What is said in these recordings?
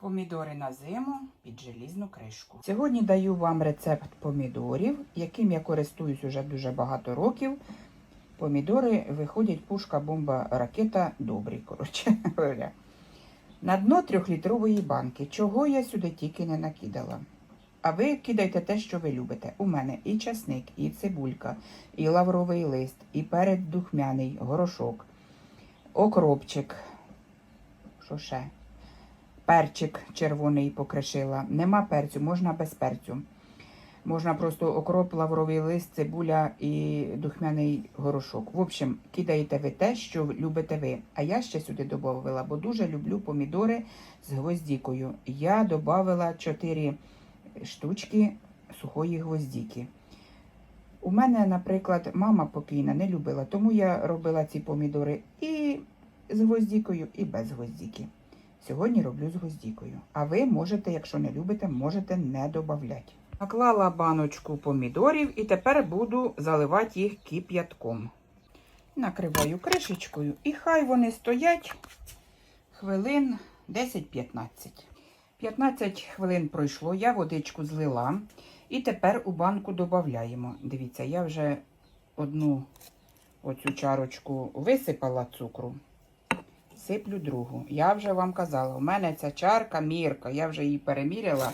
Помідори на зиму під желізну кришку. Сьогодні даю вам рецепт помідорів, яким я користуюсь уже дуже багато років. Помідори виходять пушка, бомба, ракета добрі. Коротше говоря. На дно трьохлітрової банки. Чого я сюди тільки не накидала. А ви кидайте те, що ви любите. У мене і часник, і цибулька, і лавровий лист, і перед духмяний, горошок, окропчик. Що ще? Перчик червоний покришила. Нема перцю, можна без перцю. Можна просто окроп, лавровий лист, цибуля і духмяний горошок. В общем, кидаєте ви те, що любите ви. А я ще сюди додавала, бо дуже люблю помідори з гвоздікою. Я додавала 4 штучки сухої гвоздіки. У мене, наприклад, мама покійна не любила, тому я робила ці помідори і з гвоздікою, і без гвоздіки. Сьогодні роблю з гвоздікою. А ви можете, якщо не любите, можете не додавати. Наклала баночку помідорів і тепер буду заливати їх кип'ятком. Накриваю кришечкою і хай вони стоять хвилин 10-15. 15 хвилин пройшло, я водичку злила. І тепер у банку додаємо. Дивіться, я вже одну оцю чарочку висипала цукру. Сиплю другу. Я вже вам казала, у мене ця чарка мірка, я вже її переміряла.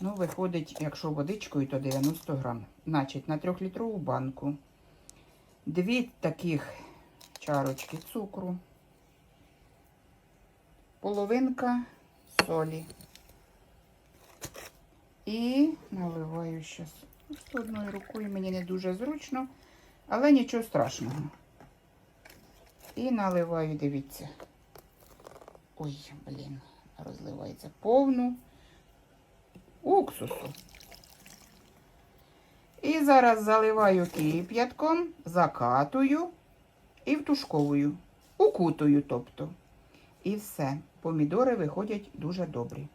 Ну, виходить, якщо водичкою, то 90 грам. Значить, на 3-літрову банку. Дві таких чарочки цукру. Половинка солі. І наливаю щас. Просто одною рукою мені не дуже зручно, але нічого страшного. І наливаю, дивіться. Ой, блін, розливається повну уксусу. І зараз заливаю кип'ятком, закатую і втушковую. Укутую, тобто. І все. Помідори виходять дуже добрі.